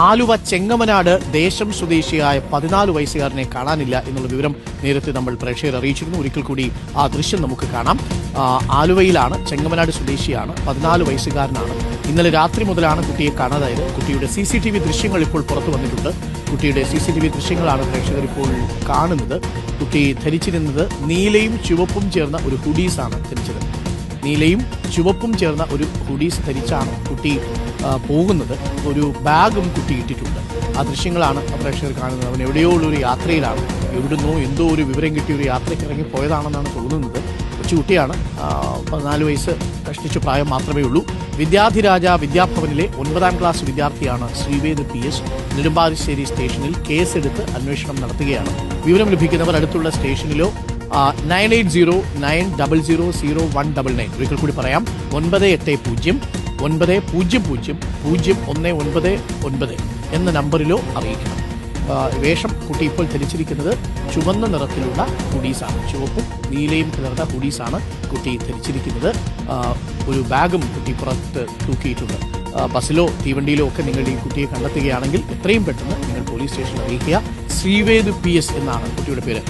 ആലുവ ചെങ്ങമനാട് ദേശം സ്വദേശിയായ പതിനാല് വയസ്സുകാരനെ കാണാനില്ല എന്നുള്ള വിവരം നേരത്തെ നമ്മൾ പ്രേക്ഷകർ അറിയിച്ചിരുന്നു. ഒരിക്കൽ കൂടി ആ ദൃശ്യം നമുക്ക് കാണാം. ആലുവയിലാണ് ചെങ്ങമനാട് സ്വദേശിയാണ് പതിനാല് വയസ്സുകാരനാണ്. ഇന്നലെ രാത്രി മുതലാണ് കുട്ടിയെ കാണാതായത്. കുട്ടിയുടെ സി സി ടി വി ദൃശ്യങ്ങൾ ഇപ്പോൾ പുറത്തു വന്നിട്ടുണ്ട്. കുട്ടിയുടെ സി സി ടി വി ദൃശ്യങ്ങളാണ് പ്രേക്ഷകർ ഇപ്പോൾ കാണുന്നത്. കുട്ടി ധരിച്ചിരുന്നത് നീലയും ചുവപ്പും ചേർന്ന ഒരു ഹുഡീസാണ് ധരിച്ചത്. നീലയും ചുവപ്പും ചേർന്ന ഒരു ഹുഡീസ് ധരിച്ചാണ് കുട്ടി പോകുന്നത് ഒരു ബാഗും കുട്ടി ഇട്ടിട്ടുണ്ട്. ആ ദൃശ്യങ്ങളാണ് പ്രേക്ഷകർ കാണുന്നത്. അവൻ എവിടെയോ ഉള്ള ഒരു യാത്രയിലാണ്. എവിടുന്നോ എന്തോ ഒരു വിവരം കിട്ടിയ ഒരു യാത്രയ്ക്ക് ഇറങ്ങി പോയതാണെന്നാണ് തോന്നുന്നത്. കൊച്ചുകുട്ടിയാണ് കുട്ടിയാണ്. പതിനാല് വയസ്സ് കഷ്ടിച്ച പ്രായം മാത്രമേ ഉള്ളൂ. വിദ്യാധിരാജ വിദ്യാഭവനിലെ ഒൻപതാം ക്ലാസ് വിദ്യാർത്ഥിയാണ് ശ്രീവേദ് പി എസ്. നെടുമ്പാശ്ശേരി സ്റ്റേഷനിൽ കേസെടുത്ത് അന്വേഷണം നടത്തുകയാണ്. വിവരം ലഭിക്കുന്നവർ അടുത്തുള്ള സ്റ്റേഷനിലോ nine eight zero nine double zero zero one double nine. ഒരിക്കൽ കൂടി പറയാം. ഒൻപത് എട്ട് പൂജ്യം ഒൻപത് പൂജ്യം പൂജ്യം പൂജ്യം ഒന്ന് ഒൻപത് ഒൻപത് എന്ന നമ്പറിലോ അറിയിക്കണം. വേഷം കുട്ടി ഇപ്പോൾ ധരിച്ചിരിക്കുന്നത് ചുവന്ന നിറത്തിലുള്ള ഹുഡീസാണ്. ചുവപ്പും നീലയും കലർന്ന ഹുഡീസാണ് കുട്ടി ധരിച്ചിരിക്കുന്നത്. ഒരു ബാഗും കുട്ടി പുറത്ത് തൂക്കിയിട്ടുണ്ട്. ബസ്സിലോ തീവണ്ടിയിലോ ഒക്കെ നിങ്ങൾ ഈ കുട്ടിയെ കണ്ടെത്തുകയാണെങ്കിൽ എത്രയും പെട്ടെന്ന് നിങ്ങൾ പോലീസ് സ്റ്റേഷനിൽ അറിയിക്കുക. ശ്രീവേദ് പി എസ് എന്നാണ് കുട്ടിയുടെ പേര്.